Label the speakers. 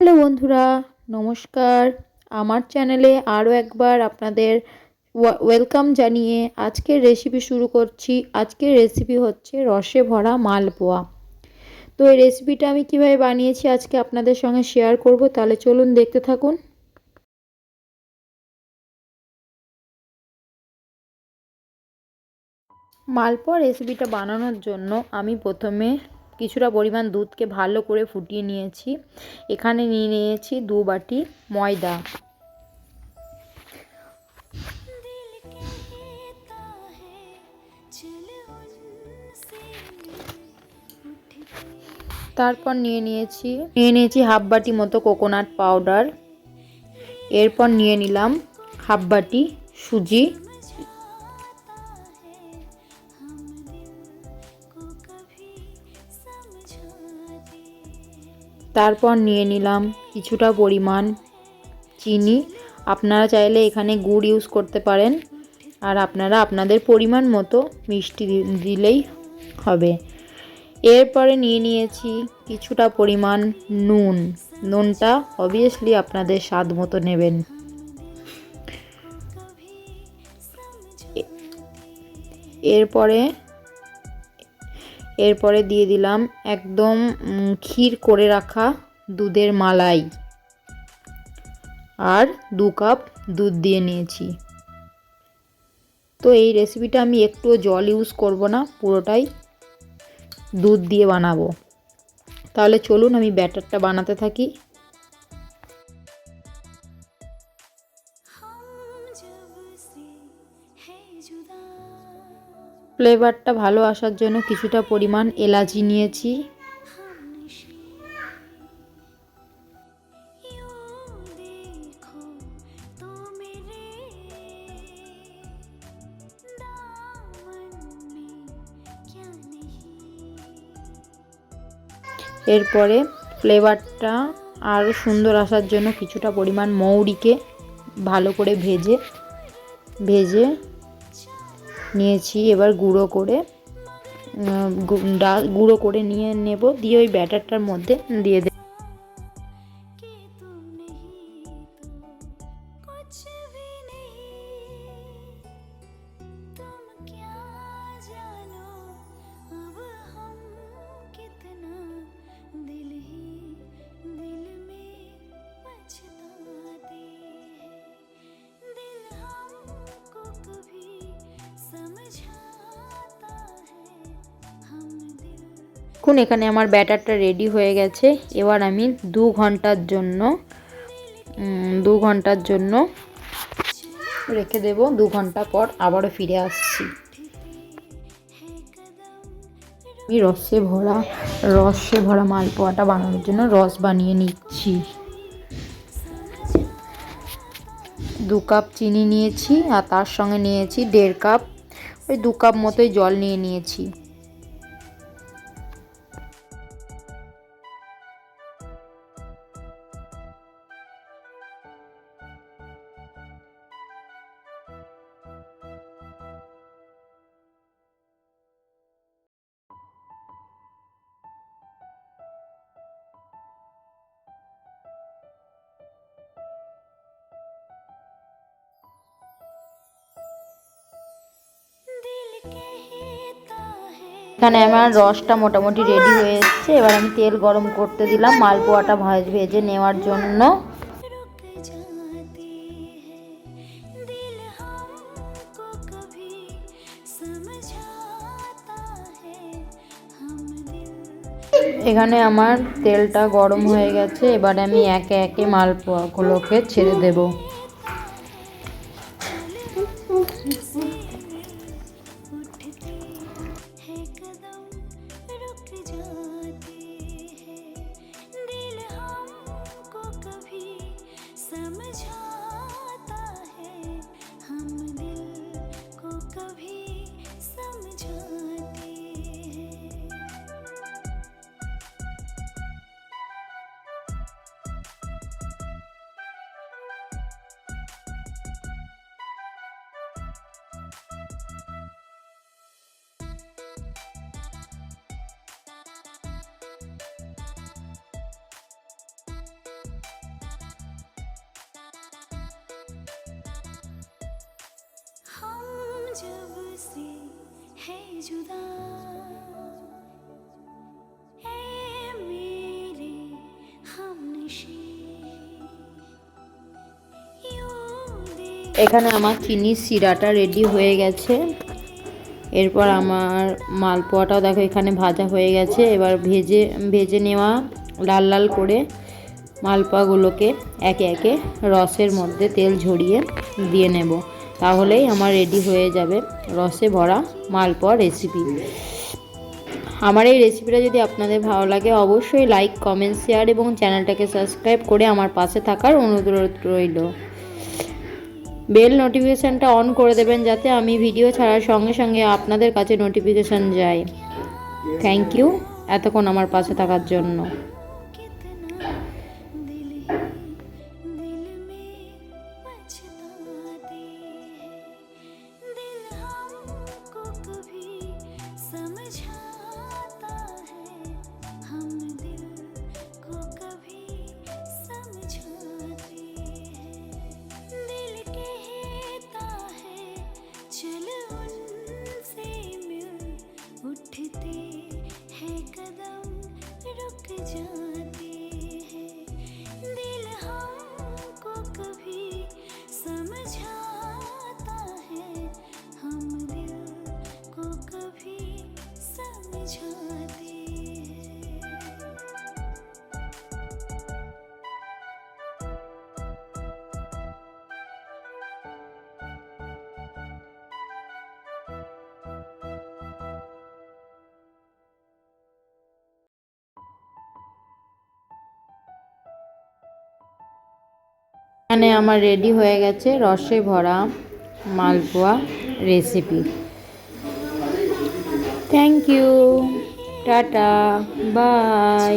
Speaker 1: Hello বন্ধুরা, নমস্কার। আমার চ্যানেলে আরও একবার আপনাদের ওয়েলকাম জানিয়ে আজকের রেসিপি শুরু করছি। আজকের রেসিপি হচ্ছে রসে ভরা মালপোয়া। তো এই রেসিপিটা আমি কীভাবে বানিয়েছি আজকে আপনাদের সঙ্গে শেয়ার করব, তাহলে চলুন দেখতে থাকুন। মালপোয়া রেসিপিটা বানানোর জন্য আমি প্রথমে কিছুটা পরিমাণ দুধকে ভালো করে ফুটিয়ে নিয়েছি। এখানে নিয়ে নিয়েছি দু বাটি ময়দা। তারপর নিয়ে নিয়েছি নিয়ে নিয়েছি হাফ বাটি মতো কোকোনাট পাউডার এরপর নিয়ে নিলাম হাফ বাটি সুজি। তারপর নিয়ে নিলাম কিছুটা পরিমাণ চিনি। আপনারা চাইলে এখানে গুড় ইউজ করতে পারেন আর আপনারা আপনাদের পরিমাণ মতো মিষ্টি দিলেই হবে। এরপরে নিয়ে নিয়েছি কিছুটা পরিমাণ নুন। নুনটা অবভিয়াসলি আপনাদের স্বাদ মতো নেবেন। এরপরে এরপরে দিয়ে দিলাম একদম ক্ষীর করে রাখা দুধের মালাই। আর দু কাপ দুধ দিয়ে নিয়েছি। তো এই রেসিপিটা আমি একটুও জল ইউজ করব না, পুরোটাই দুধ দিয়ে বানাবো। তাহলে চলুন আমি ব্যাটারটা বানাতে থাকি। ফ্লেভারটা ভালো আসার জন্য কিছুটা পরিমাণ এলাচি নিয়েছি। এরপরে ফ্লেভারটা আরও সুন্দর আসার জন্য কিছুটা পরিমাণ মৌরিকে ভালো করে ভেজে ভেজে নিয়েছি, এবার গুঁড়ো করে ডাল গুঁড়ো করে নিয়ে নেব, দিয়ে ওই ব্যাটারটার মধ্যে দিয়ে দেব দেখুন, এখানে আমার ব্যাটারটা রেডি হয়ে গেছে। এবার আমি দু ঘণ্টার জন্য দু ঘণ্টার জন্য রেখে দেব। দু ঘণ্টা পর আবারও ফিরে আসছি। আমি রসে ভরা রসে ভরা মালপোয়াটা বানানোর জন্য রস বানিয়ে নিচ্ছি। দু কাপ চিনি নিয়েছি আর তার সঙ্গে নিয়েছি দেড় কাপ, ওই দু কাপ মতোই জল নিয়ে নিয়েছি। এখানে আমার রসটা মোটামুটি রেডি হয়ে এসছে। এবার আমি তেল গরম করতে দিলাম, মালপোয়াটা ভাজ ভেজে নেওয়ার জন্য। এখানে আমার তেলটা গরম হয়ে গেছে। এবার আমি একে একে মালপোয়াগুলোকে ছেড়ে দেবো।
Speaker 2: से है जुदा ए मेरे हमनशी यूं देख
Speaker 1: এখানে আমার চিনির শিরাটা রেডি হয়ে গেছে এরপর আমার মালপোয়াটাও দেখো এখানে ভাজা হয়ে গেছে এবার ভেজে ভেজে নেওয়া লাল লাল করে মালপোয়াগুলোকে একে একে রসের মধ্যে তেল ঝরিয়ে দিয়ে নেব তাহলেই আমার রেডি হয়ে যাবে রসে ভরা মালপোয়া রেসিপি আমার এই রেসিপিটা যদি আপনাদের ভালো লাগে, অবশ্যই লাইক কমেন্ট শেয়ার এবং চ্যানেলটাকে সাবস্ক্রাইব করে আমার পাশে থাকার অনুরোধ রইল। বেল নোটিফিকেশানটা অন করে দেবেন যাতে আমি ভিডিও ছাড়ার সঙ্গে সঙ্গে আপনাদের কাছে নোটিফিকেশান যায়। থ্যাংক ইউ এতক্ষণ আমার পাশে থাকার জন্য। এখানে আমার রেডি হয়ে গেছে রসে ভরা
Speaker 2: malpua recipe thank you tata. Bye